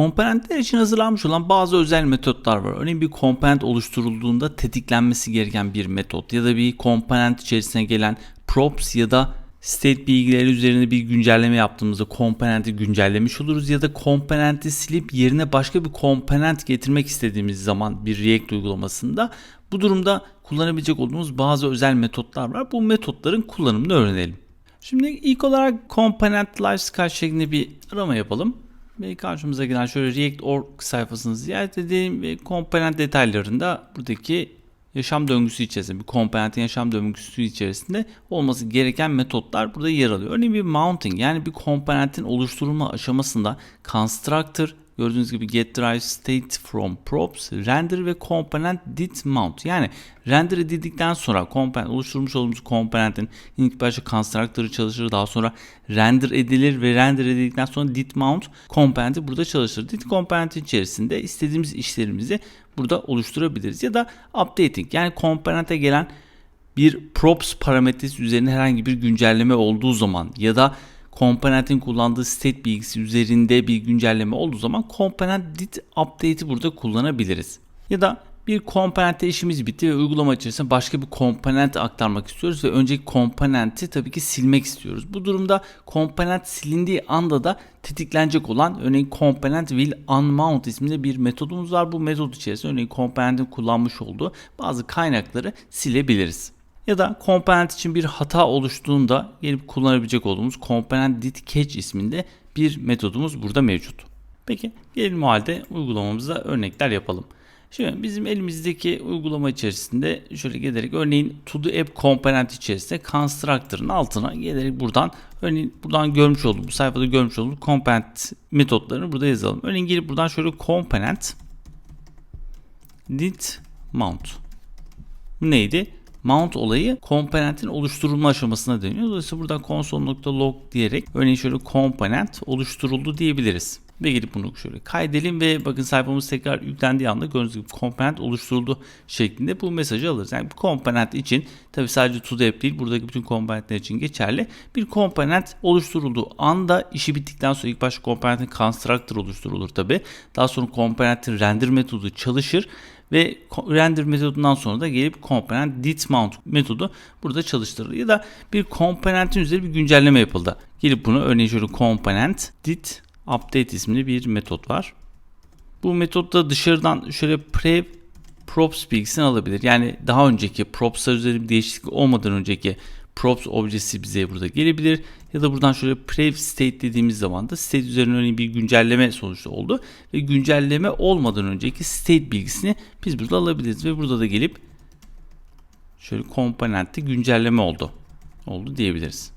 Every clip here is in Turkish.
Komponentler için hazırlanmış olan bazı özel metotlar var. Örneğin bir komponent oluşturulduğunda tetiklenmesi gereken bir metot ya da bir komponent içerisine gelen props ya da state bilgileri üzerinde bir güncelleme yaptığımızda komponenti güncellemiş oluruz ya da komponenti silip yerine başka bir komponent getirmek istediğimiz zaman bir React uygulamasında bu durumda kullanabilecek olduğumuz bazı özel metotlar var. Bu metotların kullanımını öğrenelim. Şimdi ilk olarak component lifecycle şeklinde bir arama yapalım. Ve karşımıza gelen şöyle React.org sayfasını ziyaret edelim ve komponent detaylarında buradaki yaşam döngüsü içerisinde bir komponentin yaşam döngüsü içerisinde olması gereken metotlar burada yer alıyor. Örneğin bir mounting yani bir komponentin oluşturulma aşamasında constructor Gördüğünüz gibi get drive state from props, render ve component did mount. Yani render edildikten sonra komponent oluşturmuş olduğumuz komponentin ilk başta constructor'ı çalışır daha sonra render edilir ve render edildikten sonra did mount komponenti burada çalışır. Did komponentin içerisinde istediğimiz işlerimizi burada oluşturabiliriz. Ya da updating yani komponente gelen bir props parametresi üzerine herhangi bir güncelleme olduğu zaman ya da komponentin kullandığı state bilgisi üzerinde bir güncelleme olduğu zaman komponent did update'i burada kullanabiliriz. Ya da bir komponentte işimiz bitti ve uygulama içerisinde başka bir komponent aktarmak istiyoruz ve önceki komponenti tabii ki silmek istiyoruz. Bu durumda komponent silindiği anda da tetiklenecek olan örneğin komponent will unmount isminde bir metodumuz var. Bu metod içerisinde örneğin komponentin kullanmış olduğu bazı kaynakları silebiliriz. Ya da komponent için bir hata oluştuğunda gelip kullanabilecek olduğumuz component did catch isminde bir metodumuz burada mevcut. Peki gelelim o halde uygulamamıza örnekler yapalım. Şimdi bizim elimizdeki uygulama içerisinde şöyle gelerek örneğin to the app komponent içerisinde constructor'ın altına gelerek buradan örneğin buradan görmüş olduğumuz bu sayfada görmüş olduğumuz component metotlarını burada yazalım. Örneğin gelip buradan şöyle component did mount. Neydi? Mount olayı komponentin oluşturulma aşamasına dönüyor. Dolayısıyla buradan console.log diyerek örneğin şöyle komponent oluşturuldu diyebiliriz. Ve gelip bunu şöyle kaydedelim ve bakın sayfamız tekrar yüklendiği anda gördüğünüz gibi komponent oluşturuldu şeklinde bu mesajı alırız. Yani bir komponent için tabi sadece to değil buradaki bütün komponentler için geçerli. Bir komponent oluşturulduğu anda işi bittikten sonra ilk başta komponentin constructor oluşturulur tabi. Daha sonra komponentin render metodu çalışır ve render metodundan sonra da gelip komponent did mount metodu burada çalıştırılır. Ya da bir komponentin üzerinde bir güncelleme yapıldı. Gelip bunu örneğin şöyle komponent did update isimli bir metot var. Bu metotta dışarıdan şöyle pre props bilgisini alabilir. Yani daha önceki propslar üzerinde bir değişiklik olmadan önceki props objesi bize burada gelebilir. Ya da buradan şöyle prev state dediğimiz zaman da state üzerine örneğin bir güncelleme sonuçta oldu. Ve güncelleme olmadan önceki state bilgisini biz burada alabiliriz. Ve burada da gelip şöyle komponentte güncelleme oldu. Oldu diyebiliriz.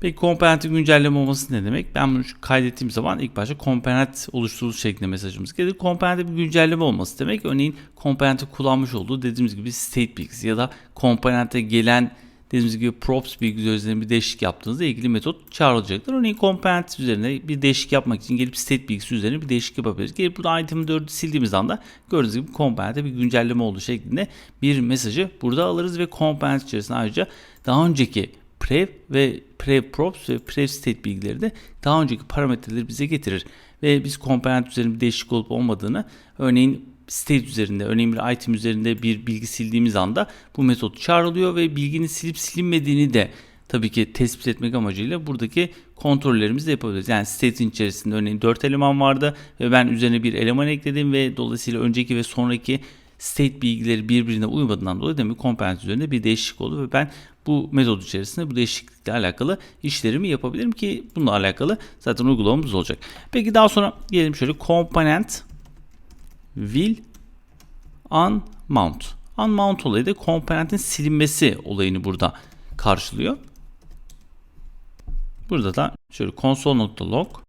Peki komponentin güncelleme olması ne demek? Ben bunu kaydettiğim zaman ilk başta komponent oluşturulur şeklinde mesajımız gelir. Komponentte bir güncelleme olması demek. Örneğin komponenti kullanmış olduğu dediğimiz gibi state bilgisi ya da komponente gelen dediğimiz gibi props bilgisi üzerine bir değişiklik yaptığınızda ilgili metot çağrılacaktır. Örneğin component üzerine bir değişiklik yapmak için gelip state bilgisi üzerine bir değişiklik yapabiliriz. Gelip burada item 4'ü sildiğimiz anda gördüğünüz gibi component'e bir güncelleme olduğu şeklinde bir mesajı burada alırız ve component içerisinde ayrıca daha önceki prev ve prev props ve prev state bilgileri de daha önceki parametreleri bize getirir. Ve biz komponent üzerinde bir değişiklik olup olmadığını örneğin state üzerinde örneğin bir item üzerinde bir bilgi sildiğimiz anda bu metot çağrılıyor ve bilginin silip silinmediğini de tabii ki tespit etmek amacıyla buradaki kontrollerimizi de yapabiliriz. Yani state'in içerisinde örneğin 4 eleman vardı ve ben üzerine bir eleman ekledim ve dolayısıyla önceki ve sonraki state bilgileri birbirine uymadığından dolayı demek komponent üzerinde bir değişiklik oldu ve ben bu metod içerisinde bu değişiklikle alakalı işlerimi yapabilirim ki bununla alakalı zaten uygulamamız olacak. Peki daha sonra gelelim şöyle komponent will unmount. Unmount olayı da komponentin silinmesi olayını burada karşılıyor. Burada da şöyle console.log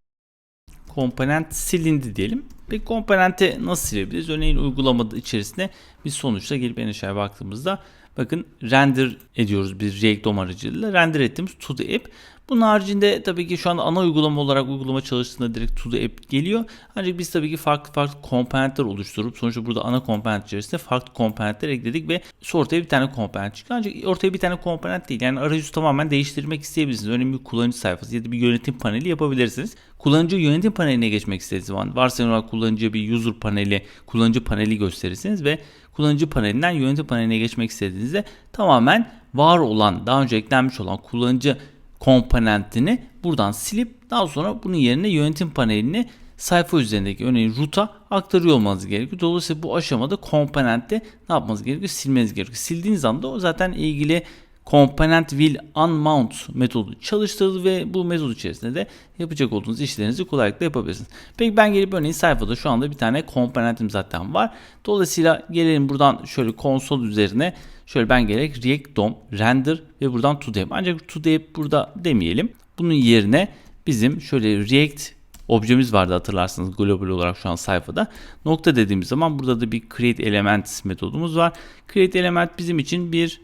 komponent silindi diyelim. Peki komponenti nasıl silebiliriz? Örneğin uygulamada içerisinde biz sonuçta gelip en aşağıya baktığımızda bakın render ediyoruz bir React DOM aracılığıyla. Render ettiğimiz to the app. Bunun haricinde tabii ki şu an ana uygulama olarak uygulama çalıştığında direkt to the app geliyor. Ancak biz tabii ki farklı farklı komponentler oluşturup sonuçta burada ana komponent içerisinde farklı komponentler ekledik ve ortaya bir tane komponent çıktı. Ancak ortaya bir tane komponent değil. Yani arayüzü tamamen değiştirmek isteyebilirsiniz. Örneğin bir kullanıcı sayfası ya da bir yönetim paneli yapabilirsiniz. kullanıcı yönetim paneline geçmek istediğiniz zaman varsayılan olarak kullanıcı bir user paneli, kullanıcı paneli gösterirsiniz ve kullanıcı panelinden yönetim paneline geçmek istediğinizde tamamen var olan, daha önce eklenmiş olan kullanıcı komponentini buradan silip daha sonra bunun yerine yönetim panelini sayfa üzerindeki örneğin root'a aktarıyor olmanız gerekiyor. Dolayısıyla bu aşamada komponentte ne yapmanız gerekiyor? Silmeniz gerekiyor. Sildiğiniz anda o zaten ilgili component will unmount metodu çalıştırılır ve bu metod içerisinde de yapacak olduğunuz işlerinizi kolaylıkla yapabilirsiniz. Peki ben gelip örneğin sayfada şu anda bir tane komponentim zaten var. Dolayısıyla gelelim buradan şöyle konsol üzerine şöyle ben gerek react DOM, render ve buradan to dep. Ancak to dep burada demeyelim. Bunun yerine bizim şöyle react objemiz vardı hatırlarsınız global olarak şu an sayfada. Nokta dediğimiz zaman burada da bir create element metodumuz var. Create element bizim için bir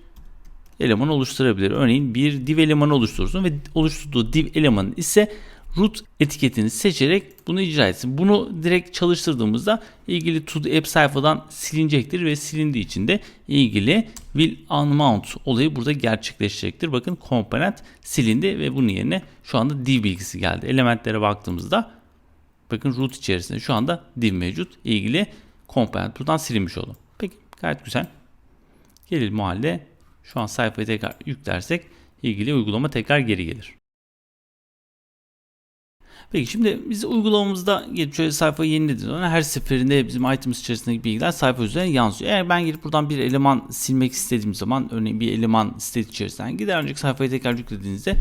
eleman oluşturabilir. Örneğin bir div elemanı oluşturursun ve oluşturduğu div elemanın ise root etiketini seçerek bunu icra etsin. Bunu direkt çalıştırdığımızda ilgili to the app sayfadan silinecektir ve silindiği için de ilgili will unmount olayı burada gerçekleşecektir. Bakın komponent silindi ve bunun yerine şu anda div bilgisi geldi. Elementlere baktığımızda bakın root içerisinde şu anda div mevcut. İlgili komponent buradan silinmiş oldu. Peki gayet güzel. Gelelim o halde şu an sayfayı tekrar yüklersek ilgili uygulama tekrar geri gelir. Peki şimdi biz uygulamamızda gelip şöyle sayfayı yenilediğimiz her seferinde bizim items içerisindeki bilgiler sayfa üzerine yansıyor. Eğer ben gelip buradan bir eleman silmek istediğim zaman örneğin bir eleman site içerisinden gider önceki sayfayı tekrar yüklediğinizde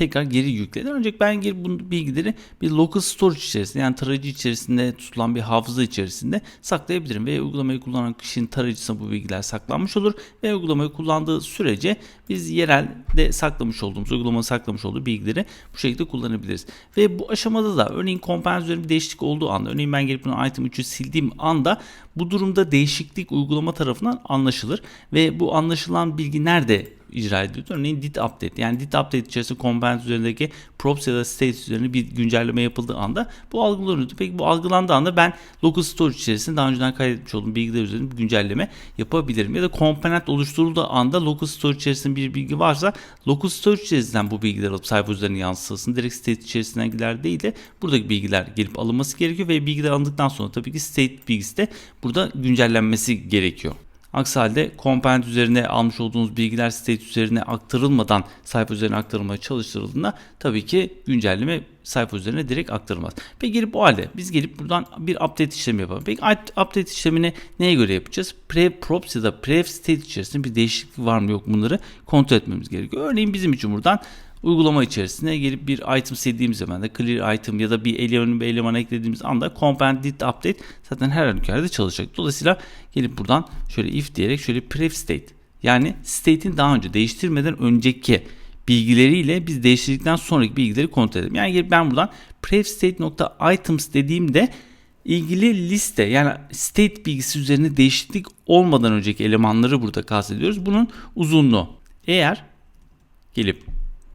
tekrar geri yüklenir. Ancak ben gelip bu bilgileri bir local storage içerisinde yani tarayıcı içerisinde tutulan bir hafıza içerisinde saklayabilirim ve uygulamayı kullanan kişinin tarayıcısına bu bilgiler saklanmış olur ve uygulamayı kullandığı sürece biz yerelde saklamış olduğumuz, uygulamanın saklamış olduğu bilgileri bu şekilde kullanabiliriz. Ve bu aşamada da örneğin üzerinde bir değişiklik olduğu anda, örneğin ben gelip bunu item 3'ü sildiğim anda bu durumda değişiklik uygulama tarafından anlaşılır ve bu anlaşılan bilgi nerede icra ediyordu. Örneğin dit update yani dit update içerisinde komponent üzerindeki props ya da state üzerine bir güncelleme yapıldığı anda bu algılanıyordu. Peki bu algılandığı anda ben local storage içerisinde daha önceden kaydetmiş olduğum bilgiler üzerinde bir güncelleme yapabilirim. Ya da komponent oluşturulduğu anda local storage içerisinde bir bilgi varsa local storage içerisinden bu bilgiler alıp sayfa üzerine yansıtılsın. Direkt state içerisinden gider değil de buradaki bilgiler gelip alınması gerekiyor ve bilgiler alındıktan sonra tabii ki state bilgisi de burada güncellenmesi gerekiyor. Aksi halde komponent üzerine almış olduğunuz bilgiler state üzerine aktarılmadan sayfa üzerine aktarılmaya çalıştırıldığında tabii ki güncelleme sayfa üzerine direkt aktarılmaz. Peki gelip bu halde biz gelip buradan bir update işlemi yapalım. Peki update işlemini neye göre yapacağız? Pre props ya da pre state içerisinde bir değişiklik var mı yok bunları kontrol etmemiz gerekiyor. Örneğin bizim için buradan uygulama içerisine gelip bir item sildiğimiz zaman da clear item ya da bir eleman bir eleman eklediğimiz anda component did update zaten her halükarda çalışacak. Dolayısıyla gelip buradan şöyle if diyerek şöyle pref state yani state'in daha önce değiştirmeden önceki bilgileriyle biz değiştirdikten sonraki bilgileri kontrol edelim. Yani gelip ben buradan pref state items dediğimde ilgili liste yani state bilgisi üzerine değişiklik olmadan önceki elemanları burada kastediyoruz. Bunun uzunluğu. Eğer gelip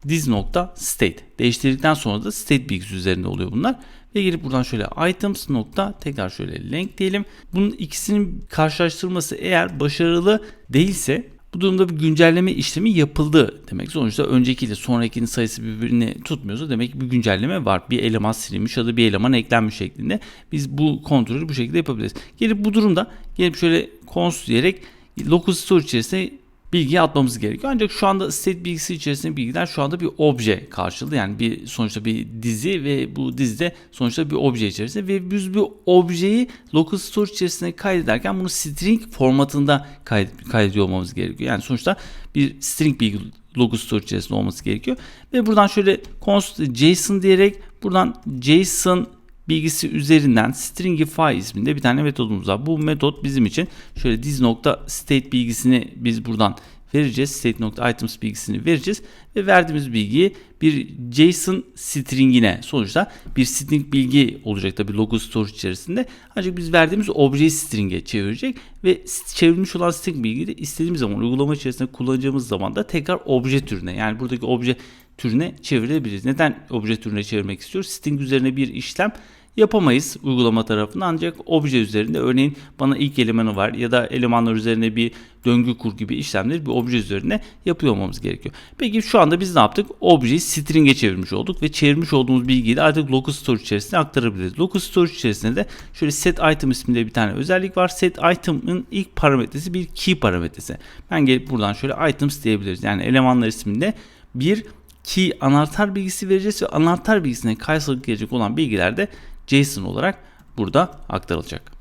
diz nokta state değiştirdikten sonra da state bilgisi üzerinde oluyor bunlar ve gelip buradan şöyle items nokta tekrar şöyle length diyelim. Bunun ikisinin karşılaştırması eğer başarılı değilse bu durumda bir güncelleme işlemi yapıldı demek. Sonuçta öncekiyle sonrakinin sayısı birbirini tutmuyorsa demek ki bir güncelleme var. Bir eleman silinmiş ya da bir eleman eklenmiş şeklinde. Biz bu kontrolü bu şekilde yapabiliriz. Gelip bu durumda gelip şöyle const diyerek local store içerisinde bilgiyi atmamız gerekiyor. Ancak şu anda state bilgisi içerisinde bilgiler şu anda bir obje karşılığı. Yani bir sonuçta bir dizi ve bu dizide sonuçta bir obje içerisinde ve biz bu objeyi local store içerisinde kaydederken bunu string formatında kaydet, kaydediyor olmamız gerekiyor. Yani sonuçta bir string bilgi local store içerisinde olması gerekiyor. Ve buradan şöyle const JSON diyerek buradan JSON bilgisi üzerinden stringify isminde bir tane metodumuz var. Bu metot bizim için şöyle diz nokta state bilgisini biz buradan vereceğiz. State nokta items bilgisini vereceğiz ve verdiğimiz bilgiyi bir JSON stringine sonuçta bir string bilgi olacak tabi local storage içerisinde. Ancak biz verdiğimiz objeyi string'e çevirecek ve çevrilmiş olan string bilgiyi de istediğimiz zaman uygulama içerisinde kullanacağımız zaman da tekrar obje türüne yani buradaki obje türüne çevirebiliriz. Neden obje türüne çevirmek istiyoruz? String üzerine bir işlem yapamayız uygulama tarafında ancak obje üzerinde örneğin bana ilk elemanı var ya da elemanlar üzerine bir döngü kur gibi işlemleri bir obje üzerinde yapıyor olmamız gerekiyor. Peki şu anda biz ne yaptık? Objeyi string'e çevirmiş olduk ve çevirmiş olduğumuz bilgiyi de artık locus storage içerisine aktarabiliriz. Locus storage içerisinde de şöyle set item isminde bir tane özellik var. Set item'ın ilk parametresi bir key parametresi. Ben gelip buradan şöyle items diyebiliriz. Yani elemanlar isminde bir key anahtar bilgisi vereceğiz ve anahtar bilgisine karşılık gelecek olan bilgiler de JSON olarak burada aktarılacak.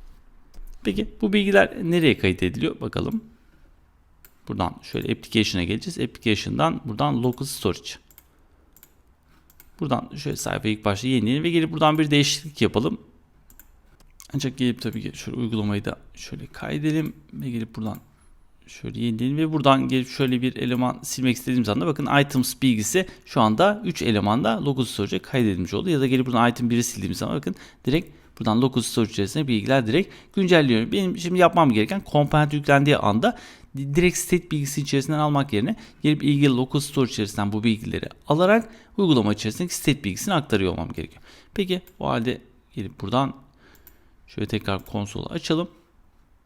Peki bu bilgiler nereye kaydediliyor bakalım. Buradan şöyle application'a geleceğiz. Application'dan buradan local storage. Buradan şöyle sayfayı ilk başta yenileyelim ve gelip buradan bir değişiklik yapalım. Ancak gelip tabii ki şöyle uygulamayı da şöyle kaydedelim ve gelip buradan şöyle yenileyelim ve buradan gelip şöyle bir eleman silmek istediğimiz anda bakın items bilgisi şu anda 3 elemanda local storage'e kaydedilmiş oldu. Ya da gelip buradan item 1'i sildiğimiz zaman bakın direkt buradan local storage içerisinde bilgiler direkt güncelliyor. Benim şimdi yapmam gereken komponent yüklendiği anda direkt state bilgisi içerisinden almak yerine gelip ilgili local storage içerisinden bu bilgileri alarak uygulama içerisindeki state bilgisini aktarıyor olmam gerekiyor. Peki o halde gelip buradan şöyle tekrar konsolu açalım.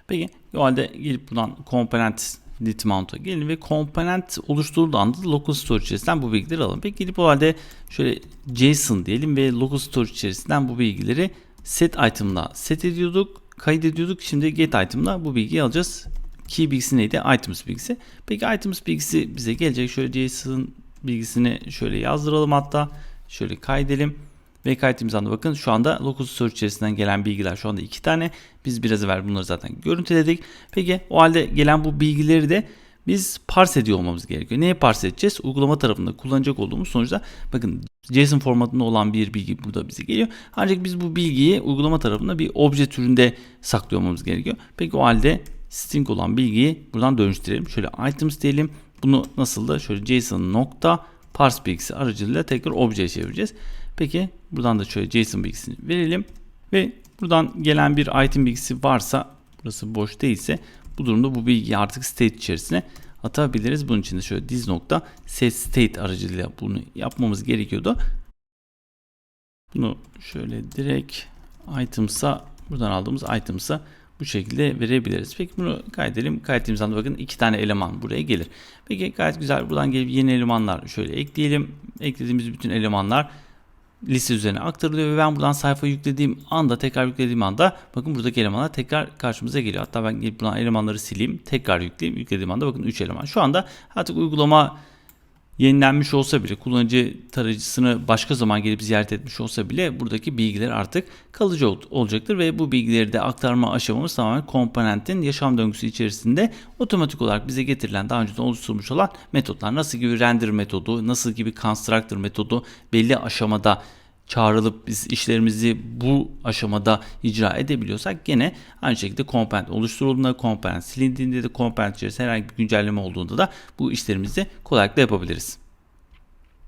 Peki o halde gelip buradan komponent lit mount'a gelin ve komponent oluşturulduğu anda da local storage içerisinden bu bilgileri alın. Peki gelip o halde şöyle JSON diyelim ve local storage içerisinden bu bilgileri set item'la set ediyorduk, kaydediyorduk. Şimdi get item'la bu bilgiyi alacağız. Key bilgisi neydi? Items bilgisi. Peki items bilgisi bize gelecek. Şöyle JSON bilgisini şöyle yazdıralım hatta. Şöyle kaydedelim. Ve anda bakın şu anda local storage içerisinden gelen bilgiler şu anda iki tane. Biz biraz evvel bunları zaten görüntüledik. Peki o halde gelen bu bilgileri de biz parse ediyor olmamız gerekiyor. Neye parse edeceğiz? Uygulama tarafında kullanacak olduğumuz sonuçta bakın JSON formatında olan bir bilgi burada bize geliyor. Ancak biz bu bilgiyi uygulama tarafında bir obje türünde saklıyor olmamız gerekiyor. Peki o halde string olan bilgiyi buradan dönüştürelim. Şöyle items diyelim. Bunu nasıl da şöyle JSON nokta parse bilgisi aracılığıyla tekrar objeye çevireceğiz. Peki buradan da şöyle JSON bilgisini verelim ve buradan gelen bir item bilgisi varsa burası boş değilse bu durumda bu bilgiyi artık state içerisine atabiliriz. Bunun için de şöyle diz nokta set state aracılığıyla bunu yapmamız gerekiyordu. Bunu şöyle direkt items'a buradan aldığımız items'a bu şekilde verebiliriz. Peki bunu kaydedelim. Kaydettiğimiz anda bakın iki tane eleman buraya gelir. Peki gayet güzel. Buradan gelip yeni elemanlar şöyle ekleyelim. Eklediğimiz bütün elemanlar liste üzerine aktarılıyor ve ben buradan sayfa yüklediğim anda tekrar yüklediğim anda bakın buradaki elemanlar tekrar karşımıza geliyor. Hatta ben gelip buradan elemanları sileyim tekrar yükleyeyim yüklediğim anda bakın 3 eleman. Şu anda artık uygulama yenilenmiş olsa bile kullanıcı tarayıcısını başka zaman gelip ziyaret etmiş olsa bile buradaki bilgiler artık kalıcı ol- olacaktır. Ve bu bilgileri de aktarma aşamamız tamamen komponentin yaşam döngüsü içerisinde otomatik olarak bize getirilen daha önceden oluşturulmuş olan metotlar. Nasıl gibi render metodu, nasıl gibi constructor metodu belli aşamada çağrılıp biz işlerimizi bu aşamada icra edebiliyorsak gene aynı şekilde komponent oluşturulduğunda, komponent silindiğinde de komponent içerisinde herhangi bir güncelleme olduğunda da bu işlerimizi kolaylıkla yapabiliriz.